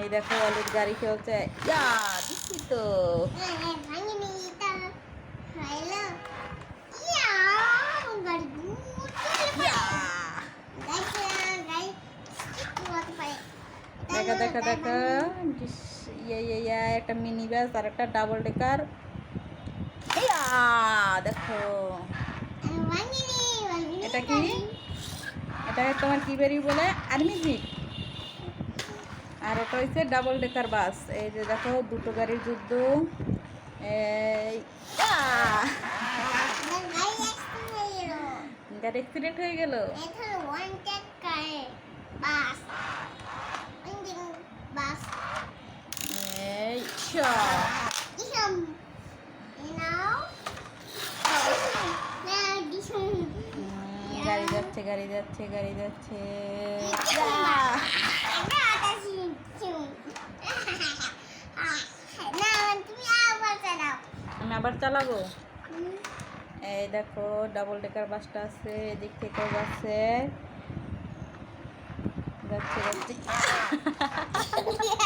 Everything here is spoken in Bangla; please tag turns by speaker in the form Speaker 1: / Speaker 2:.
Speaker 1: এই দেখো অলির গাড়ি চলছে ইয়া দিচ্ছি তো।
Speaker 2: এটা!
Speaker 1: দেখা দেখা দেখা। ইয়া ইয়া ইয়া একটা মিনি বাস আর একটা ডাবল ডেকার। ইয়া দেখো। এটা কি? এটাকে তোমার কি বেরি বলে? আর্মি জিপ আর ওটা হচ্ছে ডাবল ডেকার বাস এই যে দেখো দুটো গাড়ির যুদ্ধ গাড়ি অ্যাক্সিডেন্ট হয়ে গেল গাড়ি যাচ্ছে গাড়ি যাচ্ছে গাড়ি যাচ্ছে ইয়া! আমি আবার চালাবো? এই দেখো ডাবল ডেকার বাসটা আছে এদিক থেকেও যাচ্ছে। যাচ্ছে যাচ্ছে।